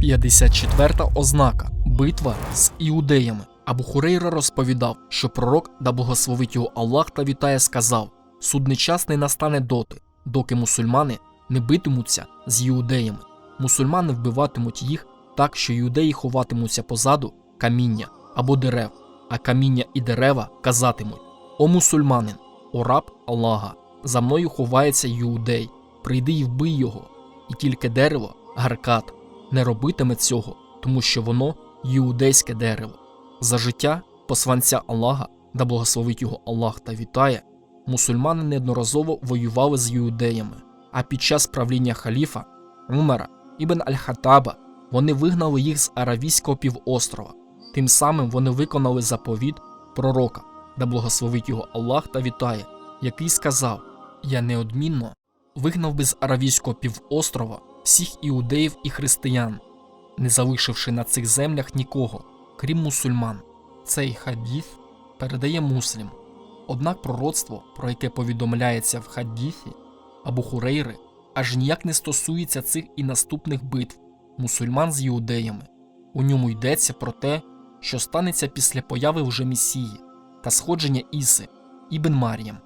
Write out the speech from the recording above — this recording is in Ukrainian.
54 ознака битва з іудеями. Абу Хурейра розповідав, що пророк, да благословить його Аллах та вітає, сказав: судний час не настане доти, доки мусульмани не битимуться з іудеями. Мусульмани вбиватимуть їх так, що іудеї ховатимуться позаду каміння або дерев, а каміння і дерева казатимуть: О мусульманин, о раб Аллаха, за мною ховається іудей, прийди і вбий його, і тільки дерево, гаркат, не робитиме цього, тому що воно іудейське дерево. За життя посланця Аллаха, да благословить його Аллах та вітає, мусульмани неодноразово воювали з іудеями, а під час правління халіфа Умара Ібн Аль-Хаттаба вони вигнали їх з Аравійського півострова. Тим самим вони виконали заповіт пророка, да благословить його Аллах та вітає, який сказав: Я неодмінно вигнав би з Аравійського півострова всіх іудеїв і християн, не залишивши на цих землях нікого, крім мусульман. Цей хадіс передає муслім. Однак пророцтво, про яке повідомляється в хадісі Абу Хурейри, аж ніяк не стосується цих і наступних битв мусульман з іудеями. У ньому йдеться про те, що станеться після появи вже Месії та сходження Іси Ібн Мар'ям.